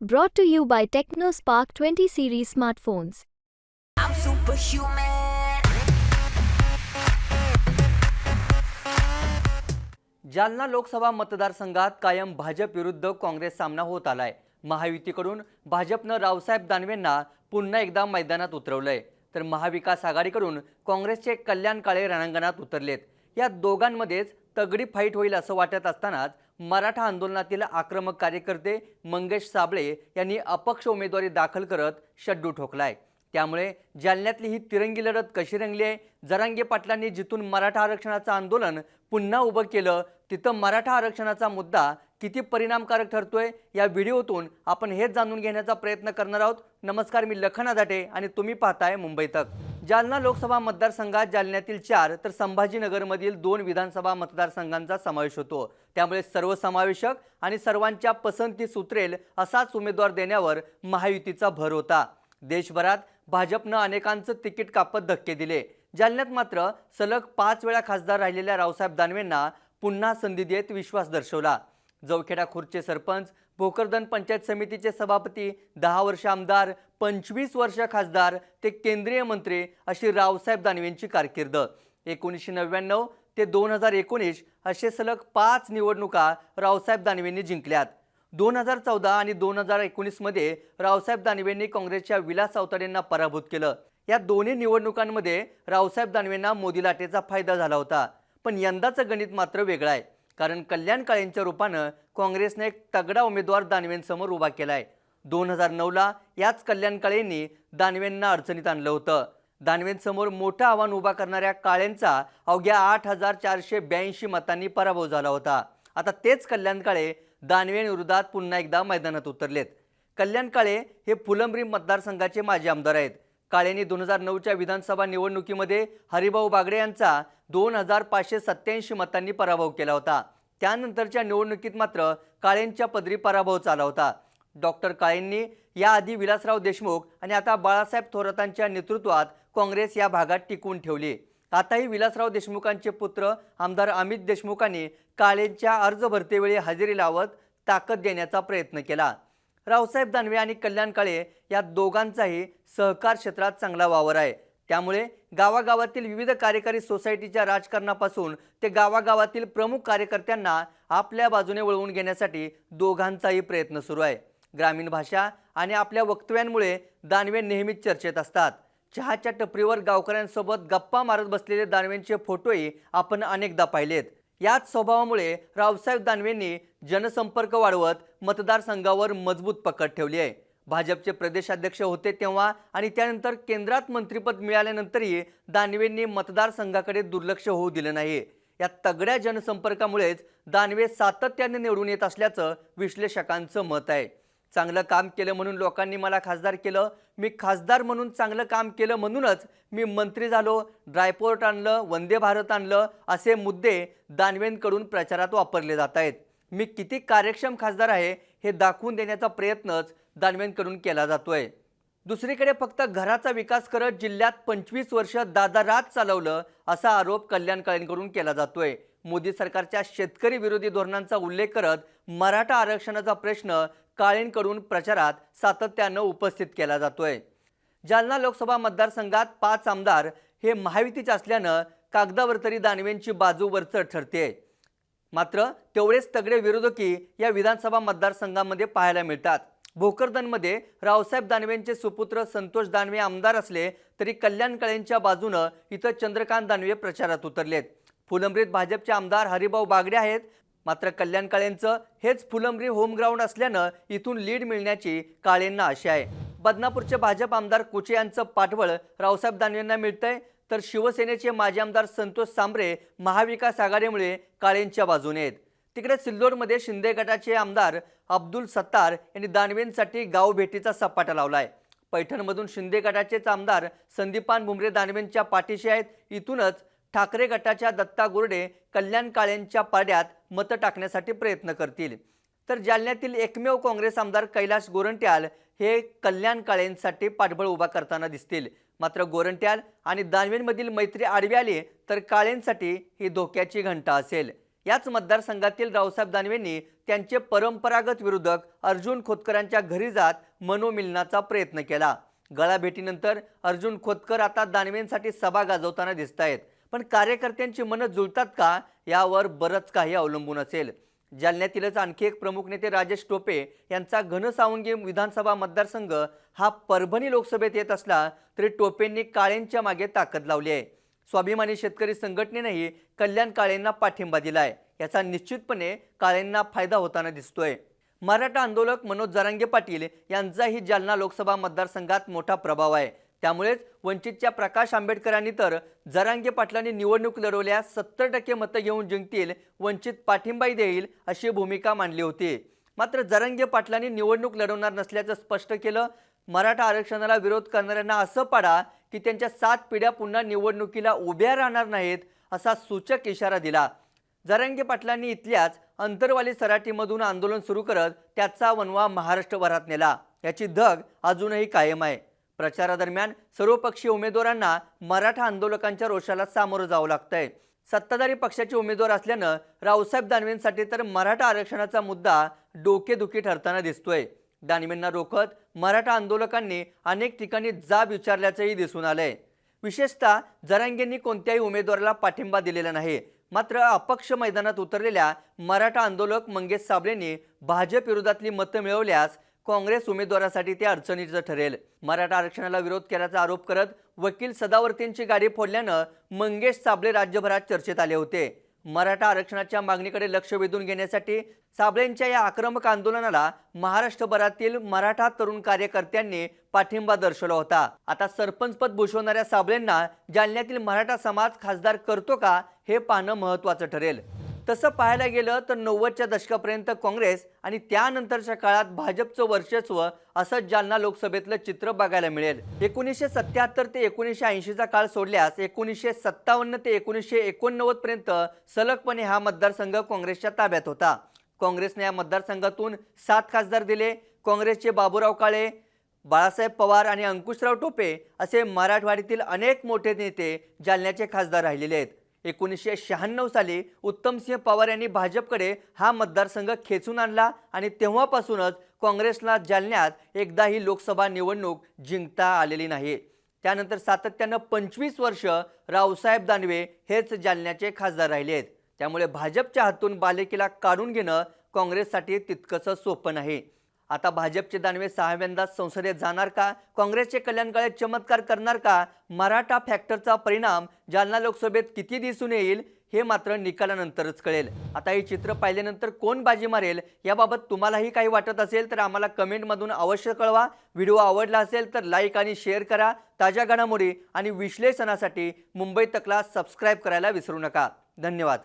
Brought to you by TechnoSpark 20 series smartphones. I'm superhuman. Jalna Lok Sabha मतदारसंघात कायम भाजप विरुद्ध काँग्रेस सामना होत आलाय महायुतीकडून भाजपनं रावसाहेब दानवेंना पुन्हा एकदा मैदानात उतरवलंय तर महाविकास आघाडीकडून काँग्रेसचे कल्याण काळे रणांगणात उतरलेत या दोघांमध्येच तगडी फाईट होईल असं वाटत असतानाच मराठा आंदोलनातील आक्रमक कार्यकर्ते मंगेश साबळे यांनी अपक्ष उमेदवारी दाखल करत शड्डू ठोकलाय. त्यामुळे जालन्यातली ही तिरंगी लढत कशी रंगली आहे? जरांगे पाटलांनी जिथून मराठा आरक्षणाचं आंदोलन पुन्हा उभं केलं तिथं मराठा आरक्षणाचा मुद्दा किती परिणामकारक ठरतोय या व्हिडिओतून आपण हेच जाणून घेण्याचा प्रयत्न करणार आहोत. नमस्कार मी लखन आदाटे आणि तुम्ही पाहताय मुंबई तक. जालना लोकसभा मतदारसंघात जालन्यातील चार तर संभाजीनगरमधील दोन विधानसभा मतदारसंघांचा समावेश होतो. त्यामुळे सर्वसमावेशक आणि सर्वांच्या पसंतीस उतरेल असाच उमेदवार देण्यावर महायुतीचा भर होता. देशभरात भाजपनं अनेकांचं तिकीट कापत धक्के दिले. जालन्यात मात्र सलग पाच वेळा खासदार राहिलेल्या रावसाहेब दानवेंना पुन्हा संधी देत विश्वास दर्शवला. जवखेडा खुर्चे सरपंच भोकरदन पंचायत समितीचे सभापती दहा वर्ष आमदार पंचवीस वर्ष खासदार ते केंद्रीय मंत्री अशी रावसाहेब दानवेंची कारकीर्द. एकोणीसशे नव्याण्णव ते दोन हजार एकोणीस असे सलग पाच निवडणुका रावसाहेब दानवेंनी जिंकल्यात. दोन हजार चौदा आणि दोन हजार एकोणीसमध्ये रावसाहेब दानवेंनी काँग्रेसच्या विलास अवताडेंना पराभूत केलं. या दोन्ही निवडणुकांमध्ये रावसाहेब दानवेंना मोदी लाटेचा फायदा झाला होता. पण यंदाचं गणित मात्र वेगळं आहे. कारण कल्याण काळेंच्या रूपानं काँग्रेसने एक तगडा उमेदवार दानवेंसमोर उभा केलाय. दोन हजार नऊला याच कल्याण काळेंनी दानवेंना अडचणीत आणलं होतं. दानवेंसमोर मोठं आव्हान उभा करणाऱ्या काळेंचा अवघ्या आठ हजार चारशे ब्याऐंशी मतांनी पराभव झाला होता. आता तेच कल्याण काळे दानवेंविरोधात पुन्हा एकदा मैदानात उतरलेत. कल्याण काळे हे फुलंब्री मतदारसंघाचे माजी आमदार आहेत. काळेंनी दोन हजार नऊच्या विधानसभा निवडणुकीमध्ये हरिभाऊ बागडे यांचा दोन हजार पाचशे सत्याऐंशी मतांनी पराभव केला होता. त्यानंतरच्या निवडणुकीत मात्र काळेंच्या पदरी पराभव झाला होता. डॉक्टर काळेंनी याआधी विलासराव देशमुख आणि आता बाळासाहेब थोरातांच्या नेतृत्वात काँग्रेस या भागात टिकवून ठेवली. आताही विलासराव देशमुखांचे पुत्र आमदार अमित देशमुखांनी काळेंच्या अर्ज भरतेवेळी हजेरी लावत ताकद देण्याचा प्रयत्न केला. रावसाहेब दानवे आणि कल्याण काळे या दोघांचाही सहकार क्षेत्रात चांगला वावर आहे. त्यामुळे गावागावातील विविध कार्यकारी सोसायटीच्या राजकारणापासून ते गावागावातील प्रमुख कार्यकर्त्यांना आपल्या बाजूने वळवून घेण्यासाठी दोघांचाही प्रयत्न सुरू आहे. ग्रामीण भाषा आणि आपल्या वक्तव्यांमुळे दानवे नेहमीच चर्चेत असतात. चहाच्या टपरीवर गावकऱ्यांसोबत गप्पा मारत बसलेले दानवेंचे फोटोही आपण अनेकदा पाहिलेत. याच स्वभावामुळे रावसाहेब दानवेंनी जनसंपर्क वाढवत मतदारसंघावर मजबूत पकड ठेवली आहे. भाजपचे प्रदेशाध्यक्ष होते तेव्हा आणि त्यानंतर केंद्रात मंत्रिपद मिळाल्यानंतरही दानवेंनी मतदारसंघाकडे दुर्लक्ष होऊ दिलं नाही. या तगड्या जनसंपर्कामुळेच दानवे सातत्याने निवडून येत असल्याचं विश्लेषकांचं मत आहे. चांगलं काम केलं म्हणून लोकांनी मला खासदार केलं. मी खासदार म्हणून चांगलं काम केलं म्हणूनच मी मंत्री झालो ड्रायपोर्ट आणलं वंदे भारत आणलं असे मुद्दे दानवेंकडून प्रचारात वापरले जात आहेत. मी किती कार्यक्षम खासदार आहे हे दाखवून देण्याचा प्रयत्नच दानवेंकडून केला जातोय. दुसरीकडे फक्त घराचा विकास करत जिल्ह्यात पंचवीस वर्ष दादारात चालवलं असा आरोप कल्याण काळेंकडून केला जातोय. मोदी सरकारच्या शेतकरी विरोधी धोरणांचा उल्लेख करत मराठा आरक्षणाचा प्रश्न काळेंकडून प्रचारात सातत्यानं उपस्थित केला जातोय. जालना लोकसभा मतदारसंघात पाच आमदार हे महायुतीचे असल्यानं कागदावर तरी दानवेंची बाजू वरचढ ठरते मात्र तेवढेच तगडे विरोधकी या विधानसभा मतदारसंघामध्ये पाहायला मिळतात. भोकरदनमध्ये रावसाहेब दानवेंचे सुपुत्र संतोष दानवे आमदार असले तरी कल्याण काळेंच्या बाजूनं इथं चंद्रकांत दानवे प्रचारात उतरलेत. फुलंब्रीत भाजपचे आमदार हरिभाऊ बागडे आहेत. मात्र कल्याण काळेंचं हेच फुलंब्री होम ग्राउंड असल्यानं इथून लीड मिळण्याची काळेंना आशा आहे. बदनापूरचे भाजप आमदार कुचे यांचं पाठबळ रावसाहेब दानवेंना मिळतंय. तर शिवसेनेचे माजी आमदार संतोष सांबरे महाविकास आघाडीमुळे काळेंच्या बाजूने आहेत. तिकडे सिल्लोडमध्ये शिंदे गटाचे आमदार अब्दुल सत्तार यांनी दानवेंसाठी गाव भेटीचा सपाटा लावलाय. पैठणमधून शिंदे गटाचेच आमदार संदीपान भुमरे दानवेंच्या पाठीशी आहेत. इथूनच ठाकरे गटाच्या दत्ता गुरडे कल्याण काळेंच्या पाड्यात मतं टाकण्यासाठी प्रयत्न करतील. तर जालन्यातील एकमेव काँग्रेस आमदार कैलास गोरंट्याल हे कल्याण काळेंसाठी पाठबळ उभा करताना दिसतील. मात्र गोरंट्याल आणि दानवेंमधील मैत्री आडवी आली तर काळेंसाठी ही धोक्याची घंटा असेल. याच मतदारसंघातील रावसाहेब दानवेंनी त्यांचे परंपरागत विरोधक अर्जुन खोतकरांच्या घरी जात मनोमिलनाचा प्रयत्न केला. गळाभेटीनंतर अर्जुन खोतकर आता दानवेंसाठी सभा गाजवताना दिसत आहेत पण कार्यकर्त्यांची मनं जुळतात का? यावर बरंच काही अवलंबून असेल. जालन्यातीलच आणखी एक प्रमुख नेते राजेश टोपे यांचा घनसावंगी विधानसभा मतदारसंघ हा परभणी लोकसभेत येत असला तरी टोपेंनी काळेंच्या मागे ताकद लावली आहे. स्वाभिमानी शेतकरी संघटनेनंही कल्याण काळेंना पाठिंबा दिलाय. याचा निश्चितपणे काळेंना फायदा होताना दिसतोय. मराठा आंदोलक मनोज जरांगे पाटील यांचाही जालना लोकसभा मतदारसंघात मोठा प्रभाव आहे. त्यामुळेच वंचितच्या प्रकाश आंबेडकरांनी तर जरांगे पाटलांनी निवडणूक लढवल्यास सत्तर टक्के मतं घेऊन जिंकतील वंचित पाठिंबाही देईल अशी भूमिका मांडली होती. मात्र जरांगे पाटलांनी निवडणूक लढवणार नसल्याचं स्पष्ट केलं. मराठा आरक्षणाला विरोध करणाऱ्यांना असं पाडा की त्यांच्या सात पिढ्या पुन्हा निवडणुकीला उभ्या राहणार नाहीत असा सूचक इशारा दिला. जरांगे पाटलांनी इथल्याच अंतरवाली सराटीमधून आंदोलन सुरू करत त्याचा वनवा महाराष्ट्रभरात नेला. याची धग अजूनही कायम आहे. प्रचारादरम्यान सर्वपक्षीय उमेदवारांना मराठा आंदोलकांच्या रोषाला सामोरं जावं लागतंय. सत्ताधारी पक्षाचे उमेदवार असल्यानं रावसाहेब दानवेंसाठी तर मराठा आरक्षणाचा मुद्दा डोकेदुखी ठरताना दिसतोय. दानवेंना रोखत मराठा आंदोलकांनी अनेक ठिकाणी जाब विचारल्याचंही दिसून आलंय. विशेषतः जरांगेंनी कोणत्याही उमेदवाराला पाठिंबा दिलेला नाही. मात्र अपक्ष मैदानात उतरलेल्या मराठा आंदोलक मंगेश साबळेंनी भाजप विरोधातली मतं मिळवल्यास काँग्रेस उमेदवारासाठी ते अडचणीचं ठरेल. मराठा आरक्षणाला विरोध केल्याचा आरोप करत वकील सदावर्तींची गाडी फोडल्यानं मंगेश साबळे राज्यभरात चर्चेत आले होते. मराठा आरक्षणाच्या मागणीकडे लक्ष वेधून घेण्यासाठी साबळेंच्या या आक्रमक आंदोलनाला महाराष्ट्रभरातील मराठा तरुण कार्यकर्त्यांनी पाठिंबा दर्शवला होता. आता सरपंचपद भूषवणाऱ्या साबळेंना जालन्यातील मराठा समाज खासदार करतो का हे पाहणं महत्त्वाचं ठरेल. तसं पाहायला गेलं तर नव्वदच्या दशकापर्यंत काँग्रेस आणि त्यानंतरच्या काळात भाजपचं वर्चस्व असं जालना लोकसभेतलं चित्र बघायला मिळेल. एकोणीसशे सत्याहत्तर ते एकोणीसशे ऐंशीचा काळ सोडल्यास एकोणीसशे सत्तावन्न ते एकोणीसशे एकोणनव्वद पर्यंत सलगपणे हा मतदारसंघ काँग्रेसच्या ताब्यात होता. काँग्रेसने या मतदारसंघातून सात खासदार दिले. काँग्रेसचे बाबूराव काळे बाळासाहेब पवार आणि अंकुशराव टोपे असे मराठवाड्यातील अनेक मोठे नेते जालन्याचे खासदार राहिलेले आहेत. एकोणीसशे शहाण्णव साली उत्तमसिंह पवार यांनी भाजपकडे हा मतदारसंघ खेचून आणला आणि तेव्हापासूनच काँग्रेसला जालन्यात एकदाही लोकसभा निवडणूक जिंकता आलेली नाही. त्यानंतर सातत्यानं पंचवीस वर्ष रावसाहेब दानवे हेच जालन्याचे खासदार राहिले आहेत त्यामुळे भाजपच्या हातून बालेकीला काढून घेणं काँग्रेससाठी तितकंसं सोपं नाही. आता भाजपचे दानवे सहाव्यांदा संसदेत जाणार का? काँग्रेसचे कल्याण काळे चमत्कार करणार का? मराठा फॅक्टरचा परिणाम जालना लोकसभेत किती दिसून येईल हे मात्र निकालानंतरच कळेल. आता हे चित्र पाहिल्यानंतर कोण बाजी मारेल? याबाबत तुम्हालाही काही वाटत असेल तर आम्हाला कमेंटमधून अवश्य कळवा. व्हिडिओ आवडला असेल तर लाईक आणि शेअर करा. ताज्या घडामोडी आणि विश्लेषणासाठी मुंबई तकला सबस्क्राईब करायला विसरू नका. धन्यवाद.